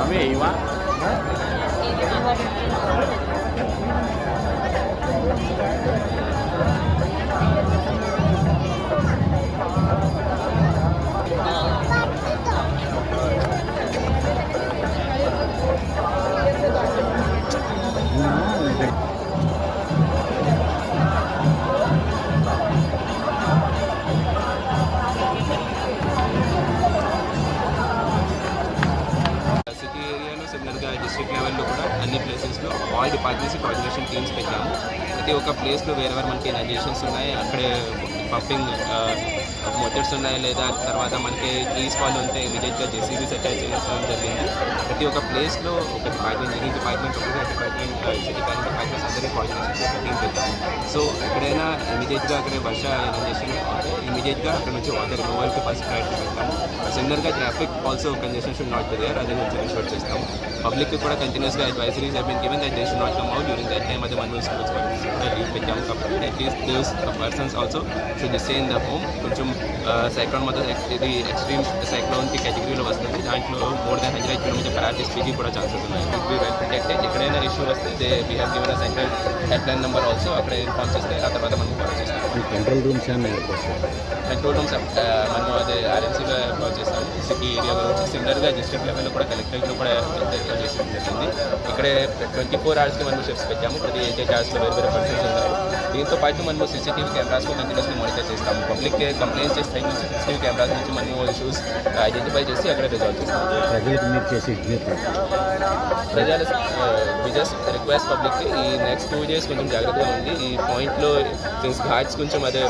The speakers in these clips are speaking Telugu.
আমি এই মা হ্যাঁ? డిస్ట్రిక్ట్ లెవెల్లో కూడా అన్ని ప్లేసెస్లో ఆల్ డిపార్ట్మెంట్స్ కోఆర్డినేషన్ టీమ్స్ పెట్టాము ప్రతి ఒక్క ప్లేస్లో వేరెవర్ మనకి నజేషన్స్ ఉన్నాయి అక్కడే పంపింగ్ మోటర్స్ ఉన్నాయి లేదా తర్వాత మనకి ట్రీస్ ఫాల్ ఉంటే ఇమీడియట్గా జెసీబీస్ అటాచ్ చేయడం జరిగింది ప్రతి ఒక్క ప్లేస్లో ఒక డిపార్ట్మెంట్ ఈ డిపార్ట్మెంట్ ఒక డిపార్ట్మెంట్ సిటీ ప్లానింగ్ డిపార్ట్మెంట్స్ అందరినీ కోఆర్డినేషన్ టీమ్ పెట్టాము సో ఎక్కడైనా ఇమీడియట్గా అక్కడ వర్ష ఇనజేషన్ ఇమీడియట్గా అక్కడ నుంచి వాటర్ రిమూవల్కి ఫస్ట్ ప్రయారిటీ పెడతాము సిమిలర్గా traffic also congestion should not there అదే నుంచి ఇన్షూర్ చేస్తాము పబ్లిక్ కూడా కంటిన్యూస్గా advisories have been given that they should not come out during that time అదే మన స్కూల్స్ కూడా లీవ్ పెట్టాము కాబట్టి at least those persons also should stay in the home కొంచెం సైక్లోన్ మొత్తం ఇది ఎక్స్ట్రీమ్ సైక్లోన్కి కేటగిరీలో వస్తుంది దాంట్లో more than hundred kilometer per hour స్పీడ్కి కూడా ఛాన్సెస్ ఉన్నాయి. బీ వెల్ ప్రొటెక్టెడ్ ఎక్కడైనా ఇష్యూ వస్తే they we have given a central head line number also అక్కడ ఇన్ఫార్మ్ చేస్తే ఆ తర్వాత మనం ఫాలో చేస్తాం కంట్రోల్ రూమ్స్ కంట్రోల్ రూమ్స్ మనం అదే ఆర్ఎన్సీలో ఏర్పాటు చేస్తాము. సిటీ ఏరియా గురించి సిమిలర్గా డిస్ట్రిక్ట్ లెవెల్లో కూడా కలెక్టరేట్లో కూడా ఏర్పాటు చేసి జరిగింది. ఇక్కడే ట్వంటీ ఫోర్ అవర్స్కి మనం షిఫ్ట్స్ పెట్టాము. ప్రతి ఎయిట్ ఎయిట్ అవర్స్లో వేరు వేరే పర్సన్స్ ఉన్నారు దీంతో పాటు మనం సీసీటీవీ కెమెరాస్ కంటిన్యూస్గా మానిటర్ చేస్తాము పబ్లిక్ కంప్లైంట్స్ చేస్తే నుంచి సీసీటీవీ కెమెరాస్ నుంచి మనము ఇష్యూస్ ఐడెంటిఫై చేసి అక్కడ రిజాల్వ్ చేస్తాము ప్రజలు జస్ట్ రిక్వెస్ట్ పబ్లిక్ ఈ నెక్స్ట్ టూ డేస్ కొంచెం జాగ్రత్తగా ఉంది ఈ పాయింట్లో ఘాట్స్ కొంచెం అదే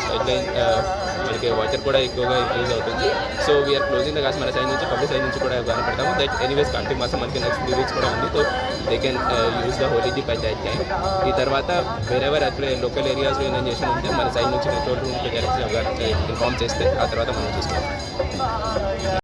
మనకి వాటర్ కూడా ఎక్కువగా యూజ్ అవుతుంది. So we are closing the ghats మన సైడ్ నుంచి పబ్లిక్ సైడ్ నుంచి కూడా కనపడతాము దట్ ఎనీవేస్ కార్తీక మాసం మనకి నెక్స్ట్ త్రీ వీక్స్ కూడా ఉంది. So they can use the holy by that time ఈ తర్వాత వేరెవర్ అక్కడ లోకల్ ఏరియాస్లో ఏమైనా చేసి ఉంటే మన సైడ్ నుంచి కంట్రోల్ ఇన్ఫార్మ్ చేస్తే ఆ తర్వాత మనం చూసుకుంటాం.